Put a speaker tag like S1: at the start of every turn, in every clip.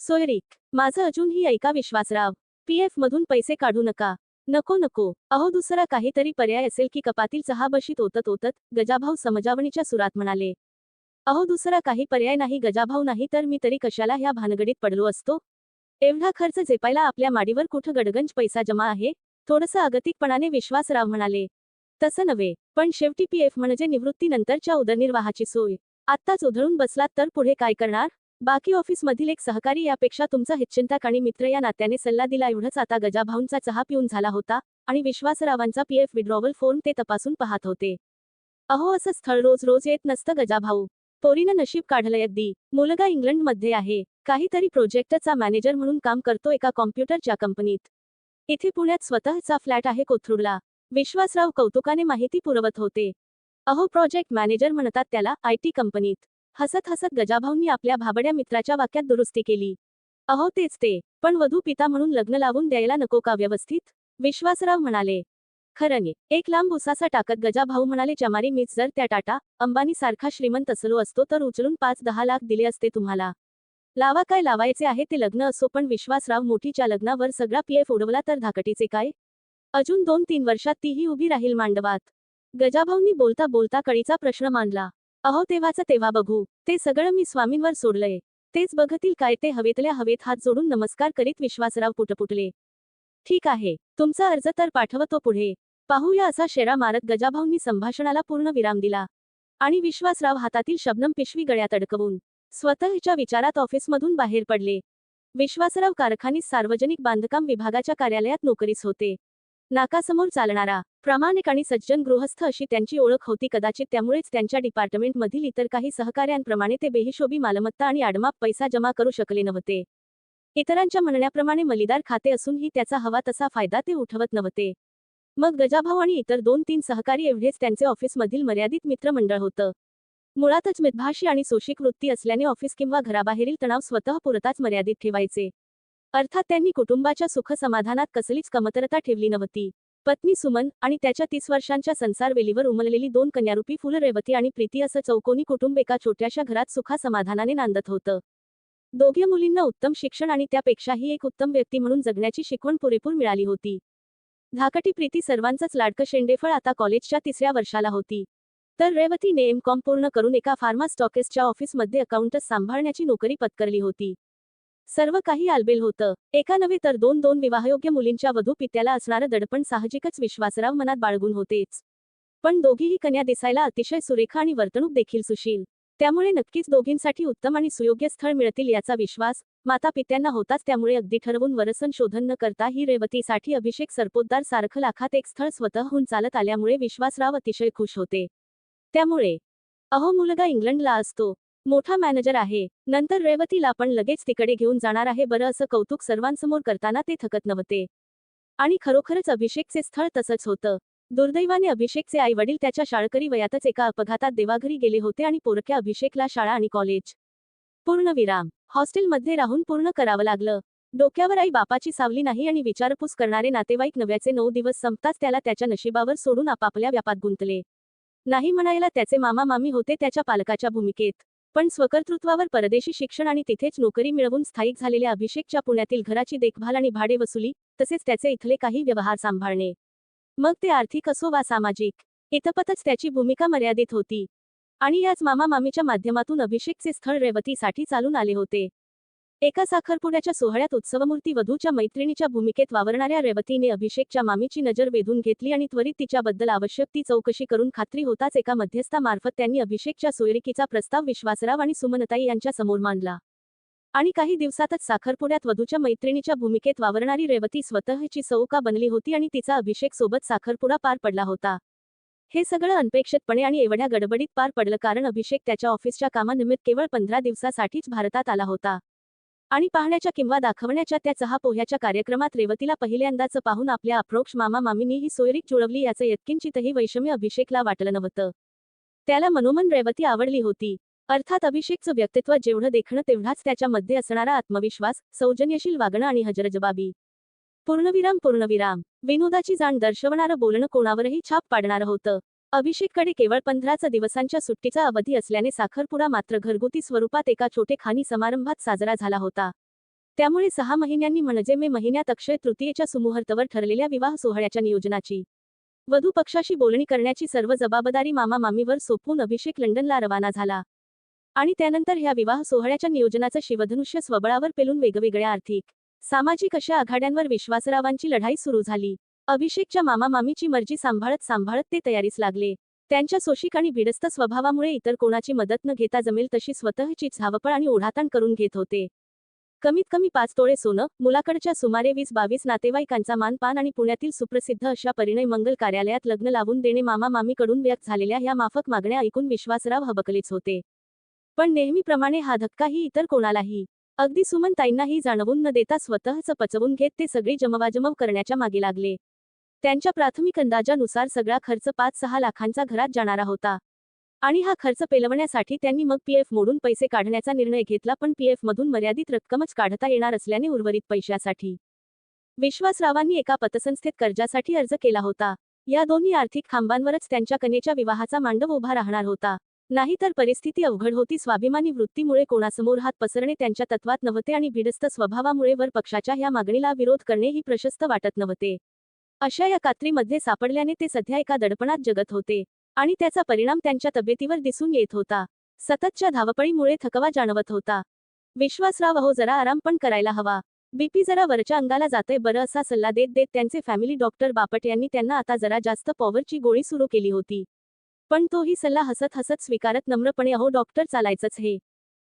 S1: सोयरीक माझं अजूनही ऐका विश्वासराव. पीएफ मधून पैसे काढू नका. नको नको. अहो दुसरा काहीतरी पर्याय असेल की कपातील चहा बशीत ओतत ओतत गजाभाऊ समजावणीच्या सुरात म्हणाले. अहो दुसरा काही पर्याय नाही गजाभाऊ नाही तर मी तरी कशाला ह्या भानगडीत पडलो असतो? एवढा खर्च झेपायला आपल्या माडीवर कुठं गडगंज पैसा जमा आहे? थोडंसं अगतिकपणाने विश्वासराव म्हणाले. तसं नव्हे पण शेवटी पीएफ म्हणजे निवृत्तीनंतरच्या उदरनिर्वाहाची सोय. आत्ताच उधळून बसलात तर पुढे काय करणार? बाकी ऑफिसमधील एक सहकारी यापेक्षा तुमचा हितचिंतक आणि मित्र या नात्याने सल्ला दिला एवढंच आता गजाभाऊंचा चहा पिऊन झाला होता आणि विश्वासरावांचा पीएफ विड्रॉवल फॉर्म ते तपासून पाहत होते. अहो असं स्थळ रोज रोज येत नसतं गजाभाऊ. पोरीनं नशीब काढलंय अगदी. मुलगा इंग्लंडमध्ये आहे. काहीतरी प्रोजेक्टचा मॅनेजर म्हणून काम करतो एका कॉम्प्युटरच्या कंपनीत. इथे पुण्यात स्वतःचा फ्लॅट आहे कोथरूडला. विश्वासराव कौतुकाने माहिती पुरवत होते. अहो प्रोजेक्ट मॅनेजर म्हणतात त्याला आय टी कंपनीत. हसत हसत गजाभाऊंनी आपल्या भाबड्या मित्राच्या वाक्यात दुरुस्ती केली. अहो तेच ते. पण वधू पिता म्हणून लग्न लावून द्यायला नको का व्यवस्थित? विश्वासराव म्हणाले. खरंने एक लांब उसासा टाकत गजाभाऊ म्हणाले चमारी मीच जर त्या टाटा अंबानी सारखा श्रीमंत असलो असतो तर उचलून पाच दहा लाख दिले असते तुम्हाला. लावा काय लावायचे आहे ते लग्न असो पण विश्वासराव मोठीच्या लग्नावर सगळा पीएफ उडवला तर धाकटीचे काय? अजून दोन तीन वर्षात तीही उभी राहील मांडवात. गजाभाऊंनी बोलता बोलता कळीचा प्रश्न मांडला. अहो तेव्हाचं तेव्हा बघू. ते सगळं मी स्वामींवर सोडलंय. तेच बघतील काय ते हवेतल्या हवेत हात जोडून नमस्कार करीत विश्वासराव पुटपुटले. ठीक आहे. तुमचा अर्ज तर पाठवतो पुढे. पाहूया असा शेरा मारत गजाभाऊंनी संभाषणाला पूर्ण विराम दिला. आणि विश्वासराव हातातील शबनम पिशवी गळ्यात अडकवून स्वतःच्या विचारात ऑफिसमधून बाहेर पडले. विश्वासराव कारखानीत सार्वजनिक बांधकाम विभागाच्या कार्यालयात नोकरीस होते. नाकासमोर चालणारा प्रामाणिक आणि सज्जन गृहस्थ अशी त्यांची ओळख होती. कदाचित त्यामुळेच त्यांच्या डिपार्टमेंटमधील इतर काही सहकाऱ्यांप्रमाणे ते बेहिशोबी मालमत्ता आणि आडमाप पैसा जमा करू शकले नव्हते. इतरांच्या म्हणण्याप्रमाणे मलिदार खाते असूनही त्याचा हवा तसा फायदा ते उठवत नव्हते. मग गजाभाऊ आणि इतर दोन तीन सहकारी एवढेच त्यांचे ऑफिसमधील मर्यादित मित्रमंडळ होतं. मुळातच मितभाषी आणि सोशिक वृत्ती असल्याने ऑफिस किंवा घराबाहेरील तणाव स्वतः पुरताच मर्यादित ठेवायचे. अर्थात त्यांनी कुटुंबाच्या सुख समाधानात कसलीच कमतरता ठेवली नव्हती. पत्नी सुमन आणि त्याच्या तीस वर्षांच्या संसारवेलीवर उमललेली दोन कन्यारूपी फुल रेवती आणि प्रीती असं चौकोनी कुटुंब एका छोट्याशा घरात सुखा समाधानाने नांदत होतं. दोघे मुलींना उत्तम शिक्षण आणि त्यापेक्षाही एक उत्तम व्यक्ती म्हणून जगण्याची शिकवण पुरेपूर मिळाली होती. धाकटी प्रीती सर्वांचंच लाडकं शेंडेफळ आता कॉलेजच्या तिसऱ्या वर्षाला होती. तर रेवतीने एम कॉम पूर्ण करून एका फार्मा स्टॉकेसच्या ऑफिसमध्ये अकाउंटस सांभाळण्याची नोकरी पत्करली होती. सर्व काही आलबेल होतं. एका नव्हे तर दोन दोन विवाहयोग्य मुलींच्या वधू पित्याला असणारं दडपण साहजिकच विश्वासराव मनात बाळगून होतेच. पण दोघीही कन्या दिसायला अतिशय सुरेख आणि वर्तणूक देखील सुशील. त्यामुळे नक्कीच दोघींसाठी उत्तम आणि सुयोग्य स्थळ मिळतील याचा विश्वास माता पित्यांना होताच त्यामुळे अगदी ठरवून वरसन शोधन न करता ही रेवतीसाठी अभिषेक सरपोतदार सारखं लाखात एक स्थळ स्वतःहून चालत आल्यामुळे विश्वासराव अतिशय खुश होते. त्यामुळे अहो मुलगा इंग्लंडला असतो. मोठा मॅनेजर आहे. नंतर रेवतीला आपण लगेच तिकडे घेऊन जाणार आहे बरं असं कौतुक सर्वांसमोर करताना ते थकत नव्हते. आणि खरोखरच अभिषेकचे स्थळ तसंच होतं. दुर्दैवाने अभिषेकचे आई वडील त्याच्या शाळकरी वयातच एका अपघातात देवाघरी गेले होते आणि पोरक्या अभिषेकला शाळा आणि कॉलेज पूर्ण विराम. हॉस्टेलमध्ये राहून पूर्ण करावं लागलं. डोक्यावर आई बापाची सावली नाही आणि विचारपूस करणारे नातेवाईक नव्याचे नऊ दिवस संपताच त्याला त्याच्या नशिबावर सोडून आपापल्या व्यापात गुंतले. नाही म्हणायला त्याचे मामा मामी होते त्याच्या पालकाच्या भूमिकेत. पण स्वकर्तृत्वावर परदेशी शिक्षण आणि तिथेच नोकरी मिळवून स्थायिक झालेल्या अभिषेकच्या पुण्यातील घराची देखभाल आणि भाडे वसुली तसेच त्याचे इथले काही व्यवहार सांभाळणे. मग ते आर्थिक असो वा सामाजिक इतपतच त्याची भूमिका मर्यादित होती. आणि याच मामा मामीच्या माध्यमातून अभिषेकचे स्थळ रेवतीसाठी चालून आले होते. एका साखरपुड्याच्या सोहळ्यात उत्सवमूर्ती वधूच्या मैत्रिणीच्या भूमिकेत वावरणाऱ्या रेवतीने अभिषेकच्या मामीची नजर वेधून घेतली आणि त्वरित तिच्याबद्दल आवश्यक ती चौकशी करून खात्री होताच एका मध्यस्थामार्फत त्यांनी अभिषेकच्या सोयरिकीचा प्रस्ताव विश्वासराव आणि सुमनताई यांच्या समोर मांडला. आणि काही दिवसातच साखरपुड्यात वधूच्या मैत्रिणीच्या भूमिकेत वावरणारी रेवती स्वतःची सौका बनली होती आणि तिचा अभिषेक सोबत साखरपुडा पार पडला होता. हे सगळं अनपेक्षितपणे आणि एवढ्या गडबडीत पार पडलं कारण अभिषेक त्याच्या ऑफिसच्या कामानिमित्त केवळ पंधरा दिवसासाठीच भारतात आला होता. आणि पाहण्याच्या किंवा दाखवण्याच्या त्या चहा पोह्याच्या कार्यक्रमात रेवतीला पहिल्यांदाच पाहून आपल्या अप्रोक्ष मामा मामीनी ही सोयरीक जुळवली याचं यत्किंचितही वैषम्य अभिषेकला वाटलं नव्हतं. त्याला मनोमन रेवती आवडली होती. अर्थात अभिषेकचं व्यक्तित्व जेवढं देखणं तेवढाच त्याच्यामध्ये असणारा आत्मविश्वास सौजन्यशील वागणं आणि हजरजबाबी. पूर्णविराम पूर्णविराम. विनोदाची जाण दर्शवणारं बोलणं कोणावरही छाप पाडणारं होतं. अभिषेककडे केवळ पंधराच दिवसांच्या सुट्टीचा अवधी असल्याने साखरपुडा मात्र घरगुती स्वरूपात एका छोटे खानी समारंभात साजरा झाला होता. त्यामुळे सहा महिन्यांनी म्हणजे मे महिन्यात अक्षय तृतीयेच्या सुमुहूर्तवर ठरलेल्या विवाह सोहळ्याच्या नियोजनाची वधू पक्षाशी बोलणी करण्याची सर्व जबाबदारी मामा मामीवर सोपवून अभिषेक लंडनला रवाना झाला. आणि त्यानंतर ह्या विवाह सोहळ्याच्या नियोजनाचं शिवधनुष्य स्वबळावर पेलून वेगवेगळ्या आर्थिक सामाजिक अशा आघाड्यांवर विश्वासरावांची लढाई सुरू झाली. अभिषेकच्या मामा मामीची मर्जी सांभाळत सांभाळत ते तयारीस लागले. त्यांच्या सोशिक आणि भिडस्त स्वभावामुळे इतर कोणाची मदत न घेता जमेल तशी स्वतःचीच धावपळ आणि ओढाताण करून घेत होते. कमीत कमी पाच तोळे सोनं मुलाकडच्या सुमारे वीस बावीस नातेवाईकांचा मानपान आणि पुण्यातील सुप्रसिद्ध अशा परिणय मंगल कार्यालयात लग्न लावून देणे मामा मामीकडून व्यक्त झालेल्या ह्या माफक मागण्या ऐकून विश्वासराव हबकलेच होते. पण नेहमीप्रमाणे हा धक्काही इतर कोणालाही अगदी सुमनताईंनाही जाणवून न देता स्वतःच पचवून घेत ते सगळी जमवाजमव करण्याच्या मागे लागले. त्यांच्या प्राथमिक अंदाजानुसार सगळा खर्च पाच सहा लाखांचा घरात जाणारा होता. आणि हा खर्च पेलवण्यासाठी त्यांनी मग पीएफ मोडून पैसे काढण्याचा निर्णय घेतला पण पीएफ मधून मर्यादित रक्कमच काढता येणार असल्याने उर्वरित पैशासाठी. विश्वासरावांनी एका पतसंस्थेत कर्जासाठी अर्ज केला होता. या दोन्ही आर्थिक खांबांवरच त्यांच्या कनेच्या विवाहाचा मांडव उभा राहणार होता. नाहीतर परिस्थिती अवघड होती. स्वाभिमानी वृत्तीमुळे कोणासमोर हात पसरणे त्यांच्या तत्वात नव्हते आणि भिडस्त स्वभावामुळे वर पक्षाच्या ह्या मागणीला विरोध करणे ही प्रशस्त वाटत नव्हते. अशा या कात्रीमध्ये सापडल्याने ते सध्या एका दडपणात जगत होते आणि त्याचा परिणाम त्यांच्या तब्येतीवर दिसून येत होता. सततच्या धावपळीमुळे थकवा जाणवत होता. विश्वासराव अहो जरा आराम पण करायला हवा. बीपी जरा वरच्या अंगाला जातंय बरं असा सल्ला देत देत त्यांचे फॅमिली डॉक्टर बापट यांनी त्यांना आता जरा जास्त पॉवरची गोळी सुरू केली होती. पण तोही सल्ला हसत हसत स्वीकारत नम्रपणे अहो डॉक्टर चालायचंच हे.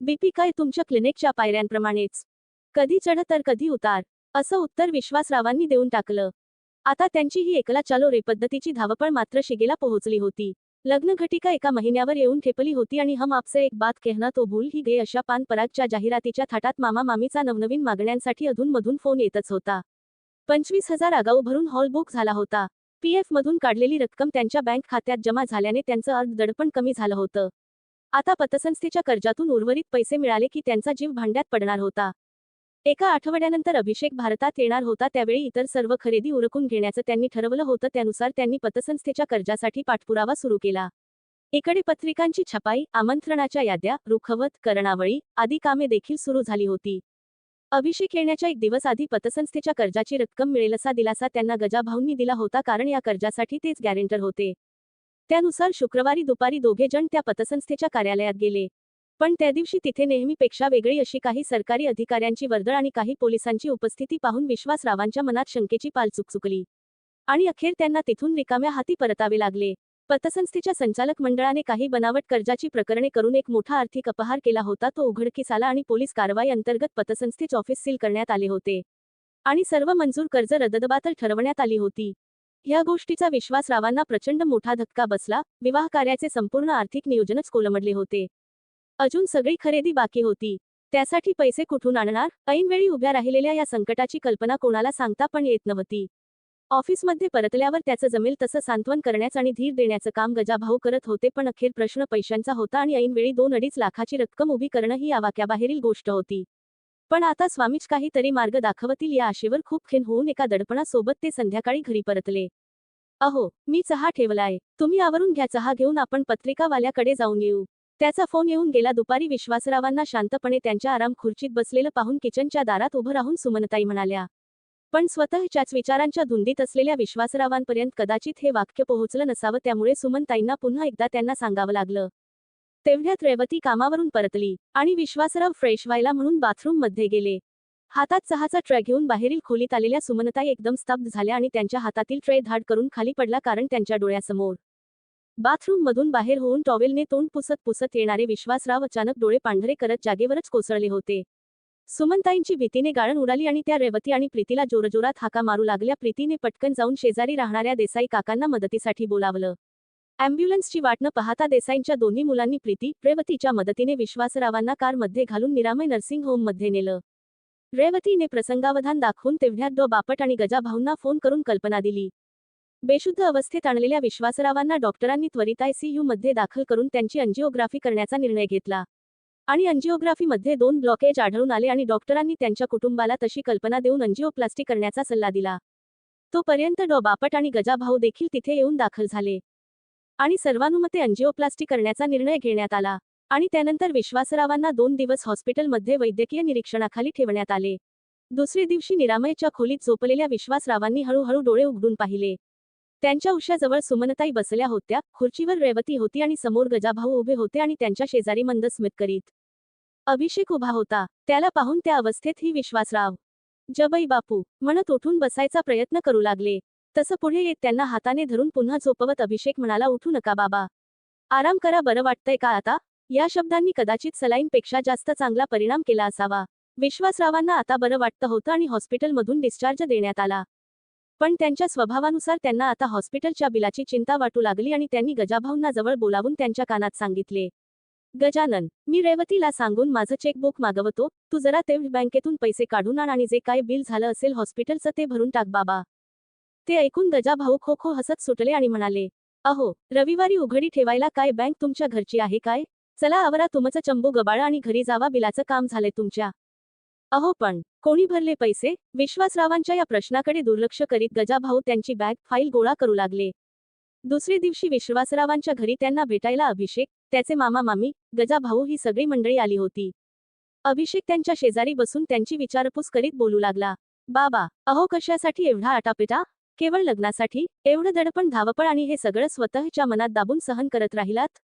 S1: बीपी काय तुमच्या क्लिनिकच्या पायऱ्यांप्रमाणेच. कधी चढ तर कधी उतार. असं उत्तर विश्वासरावांनी देऊन टाकलं. आता त्यांची ही एकला चालो रे पद्धतीची धावपळ मात्र शिगेला पोहोचली होती. लग्न घटिका एका महिन्यावर येऊन ठेपली होती आणि हम आपसे एक बात कहना तो भूल ही गे अशा पान परागच्या जाहिरातीच्या थाटात मामा मामीचा नवनवीन मागण्यांसाठी अधूनमधून फोन येतच होता. पंचवीस हजार आगाऊ भरून हॉल बुक झाला होता. पीएफ मधून काढलेली रक्कम त्यांच्या बँक खात्यात जमा झाल्याने त्यांचं अर्ध दडपण कमी झालं होतं. आता पतसंस्थेच्या कर्जातून उर्वरित पैसे मिळाले की त्यांचा जीव भांड्यात पडणार होता. एका आठवड्यानंतर अभिषेक भारतात येणार होता त्यावेळी इतर सर्व खरेदी उरकून घेण्याचं त्यांनी ठरवलं होतं त्यानुसार त्यांनी पतसंस्थेच्या कर्जासाठी पाठपुरावा सुरू केला. इकडे पत्रिकांची छपाई आमंत्रणाच्या याद्या रुखवत करणावळी आदी कामे देखील सुरू झाली होती. अभिषेक येण्याच्या एक दिवस आधी पतसंस्थेच्या कर्जाची रक्कम मिळेल असा दिलासा त्यांना गजाभाऊंनी दिला होता कारण या कर्जासाठी तेच गॅरेंटर होते. त्यानुसार शुक्रवारी दुपारी दोघे जण त्या पतसंस्थेच्या कार्यालयात गेले. पण त्या दिवशी तिथे नेहमीपेक्षा वेगळी अशी काही सरकारी अधिकाऱ्यांची वर्दळ आणि काही पोलिसांची उपस्थिती पाहून विश्वासरावांच्या मनात शंकेची पाल चुकचुकली. आणि अखेर त्यांना तिथून रिकाम्या हाती परतावे लागले. पतसंस्थेच्या संचालक मंडळाने काही बनावट कर्जाची प्रकरणे करून एक मोठा आर्थिक अपहार केला होता तो उघडकीस आला आणि पोलीस कारवाई अंतर्गत पतसंस्थेचे ऑफिस सील करण्यात आले होते. आणि सर्व मंजूर कर्ज रद्दबातल ठरवण्यात आली होती. ह्या गोष्टीचा विश्वासरावांना प्रचंड मोठा धक्का बसला. विवाह कार्याचे संपूर्ण आर्थिक नियोजनच कोलमडले होते. अजून सगळी खरेदी बाकी होती. त्यासाठी पैसे कुठून आणणार? ऐनवेळी उभ्या राहिलेल्या या संकटाची कल्पना कोणाला सांगता पण येत नव्हती. ऑफिसमध्ये परतल्यावर त्याचं जमेल तसं सांत्वन करण्याचं आणि धीर देण्याचं काम गजाभाऊ करत होते पण अखेर प्रश्न पैशांचा होता आणि ऐनवेळी दोन अडीच लाखाची रक्कम उभी करणं ही आवाक्याबाहेरील गोष्ट होती. पण आता स्वामीच काहीतरी मार्ग दाखवतील या आशेवर खूप खिन होऊन एका दडपणासोबत ते संध्याकाळी घरी परतले. अहो मी चहा ठेवलाय. तुम्ही आवरून घ्या. चहा घेऊन आपण पत्रिकावाल्याकडे जाऊन येऊ. त्याचा फोन येऊन गेला दुपारी विश्वासरावांना शांतपणे त्यांच्या आराम खुर्चीत बसलेलं पाहून किचनच्या दारात उभं राहून सुमनताई म्हणाल्या पण स्वतःच्याच विचारांच्या धुंदीत असलेल्या विश्वासरावांपर्यंत कदाचित हे वाक्य पोहोचलं नसावं त्यामुळे सुमनताईंना पुन्हा एकदा त्यांना सांगावं लागलं. तेवढ्यात रेवती कामावरून परतली आणि विश्वासराव फ्रेश व्हायला म्हणून बाथरूममध्ये गेले. हातात चहाचा ट्रे घेऊन बाहेरील खोलीत आलेल्या सुमनताई एकदम स्तब्ध झाल्या आणि त्यांच्या हातातील ट्रे धाड करून खाली पडला कारण त्यांच्या डोळ्यासमोर बाथरूममधून बाहेर होऊन टॉवेलने तोंड पुसत पुसत येणारे विश्वासराव अचानक डोळे पांढरे करत जागेवरच कोसळले होते. सुमनताईंची भीतीने गाळण उडाली आणि त्या रेवती आणि प्रीतीला जोरजोरात हाका मारू लागल्या. प्रीतीने पटकन जाऊन शेजारी राहणाऱ्या देसाई काकांना मदतीसाठी बोलावलं. अँब्युलन्सची वाट न पाहता देसाईंच्या दोन्ही मुलांनी प्रीती रेवतीच्या मदतीने विश्वासरावांना कारमध्ये घालून निरामय नर्सिंग होममध्ये नेलं. रेवतीने प्रसंगावधान दाखवून तेवढ्यात डो बापट आणि गजाभाऊंना फोन करून कल्पना दिली. बेशुद्ध अवस्थेत आणलेल्या विश्वासरावांना डॉक्टरांनी त्वरित आयसीयू मध्ये दाखल करून त्यांची अंजिओग्राफी करण्याचा निर्णय घेतला. आणि अंजिओग्राफीमध्ये दोन ब्लॉकेज आढळून आले आणि डॉक्टरांनी त्यांच्या कुटुंबाला तशी कल्पना देऊन अंजिओप्लास्टी करण्याचा सल्ला दिला. तोपर्यंत डॉ. बापट आणि गजाभाऊ देखील तिथे येऊन दाखल झाले. आणि सर्वानुमते अंजिओप्लास्टी करण्याचा निर्णय घेण्यात आला. आणि त्यानंतर विश्वासरावांना दोन दिवस हॉस्पिटलमध्ये वैद्यकीय निरीक्षणाखाली ठेवण्यात आले. दुसरे दिवशी निरामयच्या खोलीत झोपलेल्या विश्वासरावांनी हळूहळू डोळे उघडून पाहिले. त्यांच्या उशाजवळ सुमनताई बसल्या होत्या खुर्चीवर रेवती होती आणि समोर गजाभाऊ उभे होते आणि त्यांच्या शेजारी मंद स्मित करीत. अभिषेक उभा होता. त्याला पाहून त्या अवस्थेत ही विश्वासराव. जबई बापू म्हणत उठून बसायचा प्रयत्न करू लागले. तसं पुढे येत त्यांना हाताने धरून पुन्हा झोपवत अभिषेक म्हणाला उठू नका बाबा. आराम करा बरं वाटतंय का आता या शब्दांनी कदाचित सलाईनपेक्षा जास्त चांगला परिणाम केला असावा. विश्वासरावांना आता बरं वाटतं होतं आणि हॉस्पिटलमधून डिस्चार्ज देण्यात आला. पण त्यांच्या स्वभावानुसार त्यांना आता हॉस्पिटलच्या बिलाची चिंता वाटू लागली आणि त्यांनी गजाभाऊंना जवळ बोलावून त्यांच्या कानात सांगितले गजानन मी रेवतीला सांगून माझं चेकबुक मागवतो तू जरा ते बँकेतून पैसे काढून आण आणि जे काय बिल झालं असेल हॉस्पिटलचं ते भरून टाक बाबा. ते ऐकून गजाभाऊ खो खो हसत सुटले आणि म्हणाले अहो रविवारी उघडी ठेवायला काय बँक तुमच्या घरची आहे काय? चला आवरा तुमचं चंबू गबाळ आणि घरी जावा बिलाचं काम झालंय तुमच्या. अहो पण कोणी भरले पैसे? विश्वासरावांच्या या प्रश्नाकडे दुर्लक्ष करीत गजाभाऊ त्यांची बॅग फाईल गोळा करू लागले. दुसरे दिवशी विश्वासरावांच्या घरी त्यांना भेटायला अभिषेक त्याचे मामा मामी गजाभाऊ ही सगळी मंडळी आली होती. अभिषेक त्यांच्या शेजारी बसून त्यांची विचारपूस करीत बोलू लागला. बाबा अहो कशासाठी एवढा आटापिटा? केवळ लग्नासाठी? एवढं दडपण धावपळ आणि हे सगळं स्वतःच्या मनात दाबून सहन करत राहिलात?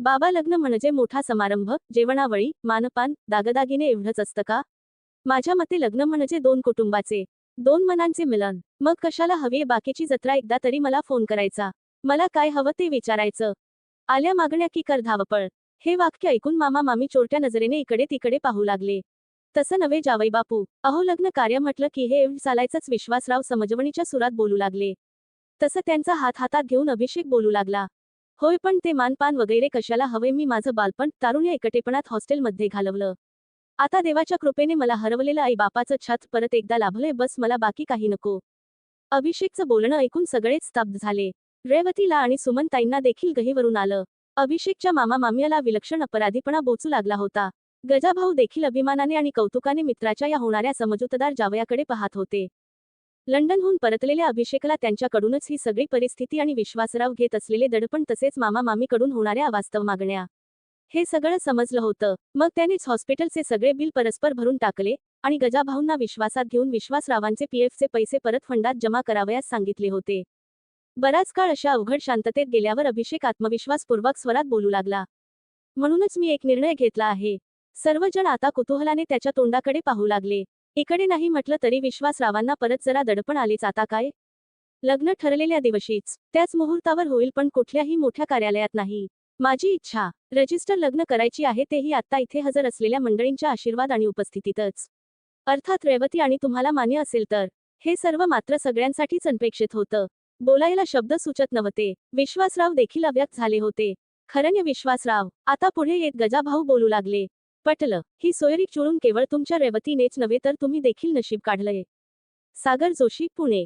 S1: बाबा लग्न म्हणजे मोठा समारंभ जेवणावळी मानपान दागदागिने एवढंच असतं का? माझ्या मते लग्न म्हणजे दोन कुटुंबाचे दोन मनांचे मिलन. मग कशाला हवीये बाकीची जत्रा एकदा तरी मला फोन करायचा. मला काय हवं ते विचारायचं. आल्या मागण्या की कर धावपळ. हे वाक्य ऐकून मामा मामी चोरट्या नजरेने इकडे तिकडे पाहू लागले. तसं नव्हे जावई बापू. अहो लग्न कार्य म्हटलं की हे एवढ चालायचंच विश्वासराव समजवणीच्या सुरात बोलू लागले. तसं त्यांचा हात हातात घेऊन अभिषेक बोलू लागला. होय पण ते मानपान वगैरे कशाला हवे मी माझं बालपण तारुण्य एकटेपणात हॉस्टेलमध्ये घालवलं. आता देवाच्या कृपेने मला हरवलेलं आई बापाचं छत परत एकदा लाभलंय बस मला बाकी काही नको. अभिषेकचं बोलणं ऐकून सगळेच स्तब्ध झाले. रेवतीला आणि सुमनताईंना देखील गहीवरून आलं. अभिषेकच्या मामा माम्याला विलक्षण अपराधीपणा बोचू लागला होता. गजाभाऊ देखील अभिमानाने आणि कौतुकाने मित्राच्या या होणाऱ्या समजूतदार जावयाकडे पाहत होते. लंडनहून परतलेल्या अभिषेकला त्यांच्याकडूनच ही सगळी परिस्थिती आणि विश्वासराव घेत असलेले दडपण तसेच मामा मामीकडून होणाऱ्या अवास्तव मागण्या. हे सगळं समजलं होतं. मग त्यानेच हॉस्पिटलचे सगळे बिल परस्पर भरून टाकले आणि गजाभाऊंना विश्वासात घेऊन विश्वासरावांचे पीएफचे पैसे परत फंडात जमा करावयास सांगितले होते. बराच काळ अशा अवघड शांततेत गेल्यावर अभिषेक आत्मविश्वासपूर्वक स्वरात बोलू लागला. म्हणूनच मी एक निर्णय घेतला आहे. सर्वजण आता कुतूहलाने त्याच्या तोंडाकडे पाहू लागले. इकडे नाही म्हटलं तरी विश्वासरावांना परत जरा दडपण आलेच आता काय? लग्न ठरलेल्या दिवशीच. त्याच मुहूर्तावर होईल पण कुठल्याही मोठ्या कार्यालयात नाही. माझी इच्छा रजिस्टर लग्न करायची आहे तेही आत्ता इथे हजर असलेल्या मंडळींच्या आशीर्वाद आणि उपस्थितीतच. अर्थात रेवती आणि तुम्हाला मान्य असेल तर. हे सर्व मात्र सगळ्यांसाठीच अनपेक्षित होतं. बोलायला शब्द सुचत नव्हते. विश्वासराव देखील अव्यक्त झाले होते. खरण्य विश्वासराव आता पुढे येत गजाभाऊ बोलू लागले. पटलं ही सोयरीक चुळून केवळ तुमच्या रेवतीनेच नव्हे तर तुम्ही देखील नशीब काढलंय. सागर जोशी पुणे.